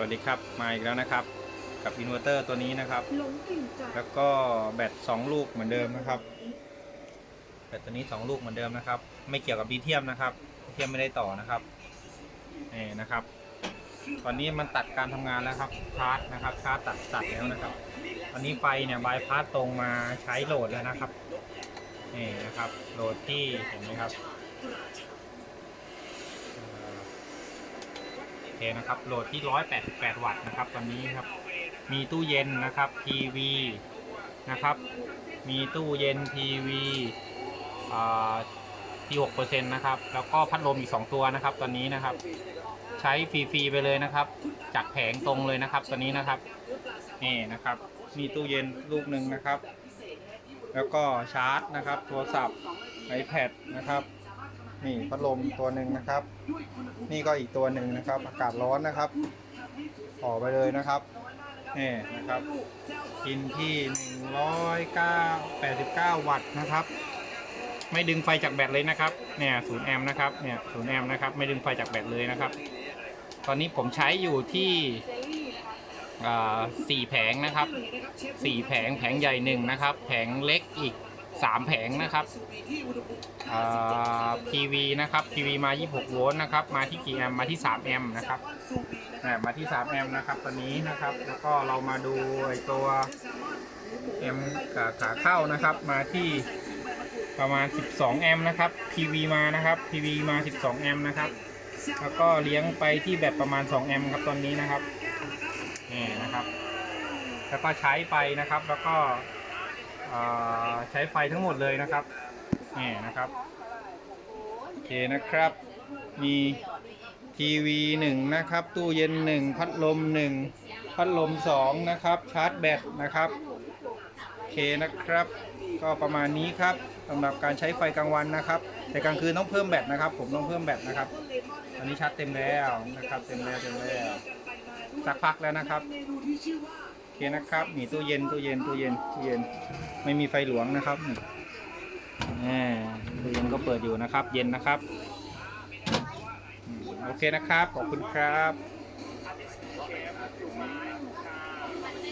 วัสดีครับ มาอีกแล้วนะครับ กับอินเวอร์เตอร์ตัวนี้นะครับหลงกลิ่นจากแล้วก็แบต2ลูกเหมือนเดิมนะครับ แบตตัวนี้ 2 ลูกเหมือนเดิมนะครับ ไม่เกี่ยวกับดีเทียมนะครับดีเทียมไม่ได้ต่อนะครับนี่นะครับ ตอนนี้มันตัดการทำงานแล้วครับชาร์จนะครับชาร์จตัดตัดแล้วนะครับตอนนี้ไฟเนี่ยบายพาสตรงมาใช้โหลดแล้วนะครับนี่นะครับโหลดที่เห็นไหมครับเอ่อโอ เคนะครับโหลดที่ 188 วัตต์นะครับตอนนี้ครับมีตู้เย็นนะครับทีวีนะครับ มีตู้เย็นทีวีที่6เปอร์เซ็นต์นะครับ แล้วก็พัดลมอีก 2 ตัวนะครับ ตอนนี้นะครับ ใช้ฟรีๆไปเลยนะครับ จากแผงตรงเลยนะครับ ตอนนี้นะครับนี่นะครับ มีตู้เย็นลูกหนึ่งนะครับ แล้วก็ชาร์จนะครับ โทรศัพท์ iPad นะครับ นี่พัดลมตัวหนึ่งนะครับ นี่ก็อีกตัวหนึ่งนะครับ อากาศร้อนนะครับออกไปเลยนะครับนี่นะครับ กินที่189 วัตต์นะครับ ไม่ดึงไฟจากแบตเลยนะครับ เนี่ยศูนย์แอมป์นะครับ เนี่ยศูนย์แอมป์นะครับ ไม่ดึงไฟจากแบตเลยนะครับ ตอนนี้ผมใช้อยู่ที่สี่แผงนะครับสี่แผงแผงใหญ่หนึ่งนะครับ แผงเล็กอีก สามแผงนะครับอ่า PV นะครับ PV มา 26 โวลต์นะครับ มาที่กี่แอมป์มาที่ 3 แอมป์นะครับมาที่ 3 แอมป์นะครับตอนนี้นะครับ แล้วก็เรามาดูไอตัวแอมขาขาเข้านะครับ มาที่ประมาณ 12 แอมป์นะครับ PV มานะครับ PV มา 12 แอมป์นะครับ แล้วก็เลี้ยงไปที่แบตประมาณ 2 แอมป์ครับตอนนี้นะครับ นี่นะครับ แล้วก็ใช้ไปนะครับ แล้วก็ ใช้ไฟทั้งหมดเลยนะครับนี่นะครับโอเคนะครับ มีทีวีหนึ่งนะครับ ตู้เย็นหนึ่งพัดลมหนึ่งพัดลมสองนะครับ ชาร์จแบตนะครับโอเคนะครับ ก็ประมาณนี้ครับสำหรับการใช้ไฟกลางวันนะครับ แต่กลางคืนต้องเพิ่มแบตนะครับ ผมต้องเพิ่มแบตนะครับตอนนี้ชาร์จเต็มแล้วนะครับ เต็มแล้วเต็มแล้วสักพักแล้วนะครับ เคนะครับมีตู้เย็นตู้เย็นตู้เย็นตู้เย็นไม่มีไฟหลวงนะครับนี่ตู้เย็นก็เปิดอยู่นะครับ เย็นนะครับโอเคนะครับขอบคุณครับ